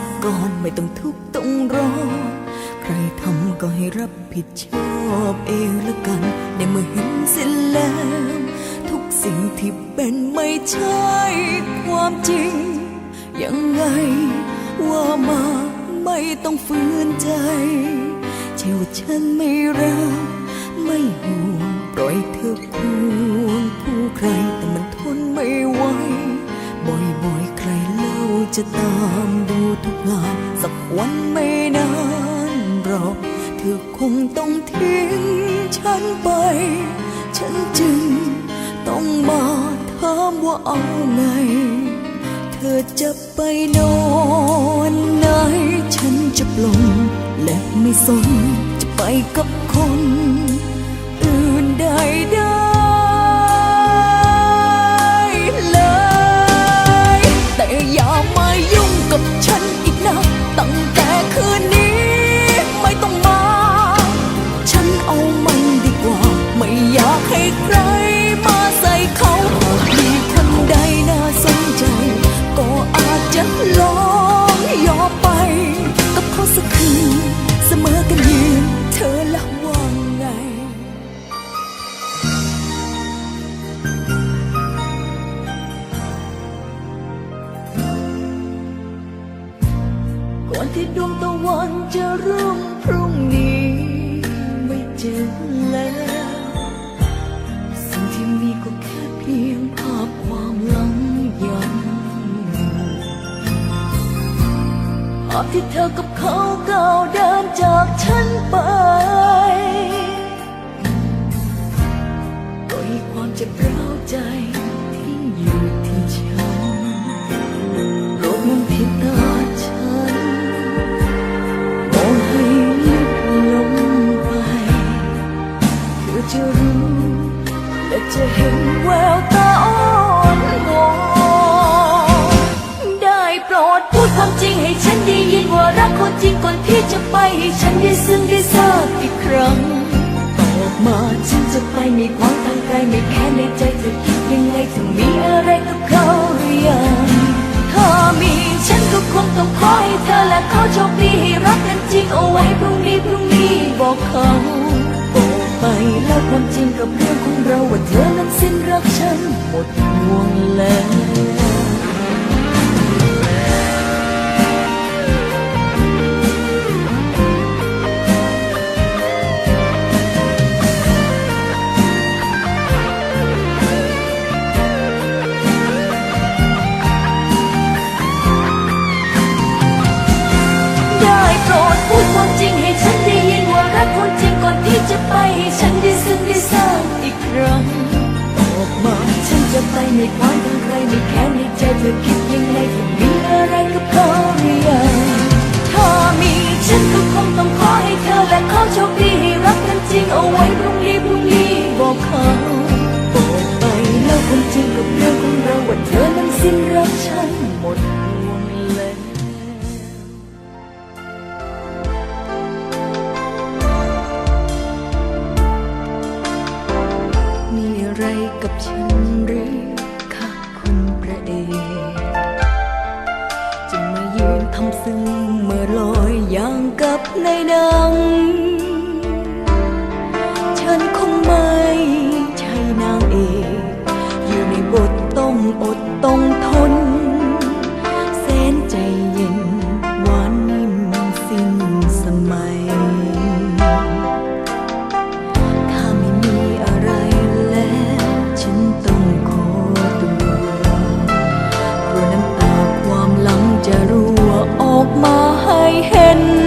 กก่อนไม่ต้องทุกข์ต้องรอใครทำก็ให้รับผิดชอบเองละกัน ในเมื่อเห็นเสร็จแล้ว ทุกสิ่งที่เป็นไม่ใช่ความจริง ยังไงว่ามาไม่ต้องฝืนใจใช่ว่าฉันไม่รักไม่ห่วงปล่อยเธอควงผู้ใครแต่มันทนไม่ไหวบ่อย จะตามดูทุกงานสักวันไม่นานหรอกเธอคงต้องทิ้งฉันไป ฉันจึงต้องมาถามว่าเอาไง เธอจะไปนอนไหน ฉันจะปลงและไม่สนจะไปกับคน อื่นใดได้ ให้ใคร ที่เธอกับเขาก้าวเดินจากฉันไปปล่อยความเจ็บร้าวใจที่อยู่ที่ฉันโลกมันผิดตาฉันมองให้ลึกลงไปเธอจะรู้และจะเห็นแววตาอ่อนวอนได้โปรดพูดความจริงให้ฉัน ได้ยินว่ารักคนจริงก่อนที่จะไปให้ฉันได้ซึ้งได้ทราบอีกครั้งตอบมาฉันจะไปไม่ขวางทางไกลไม่แค่ในใจเธอคิดยังไงถึงมีอะไรกับเขาหรือยังถ้ามีฉันก็คงต้องขอให้เธอและเขาโชคดีให้รักกันจริงเอาไว้พรุ่งนี้พรุ่งนี้บอกเขาบอกไปแล้วความจริงกับเรื่องของเราว่าเธอนั้นสิ้นรักฉันหมดห่วงแล้ว ครั้งบอกมาฉันจะไปไม่คว้ามทางใครไม่แค้นในใจเธอคิดยังไงเธอมีอะไรกับเขาหรือยังถ้ามีฉันก็คงต้องขอให้เธอและเขาโชคดีให้รักกันจริงเอาไว้ กับฉันหรือค่ะคุณประเดจึมายืนทำซึ้งเมื่อลอยอย่างกับในดัง ฉันคงไม่ใช่นางเอกอยู่ในบทต้องอดต้องทนแสนใจเย็นหวานนิ่มสิ้นสมัย ให้เห็น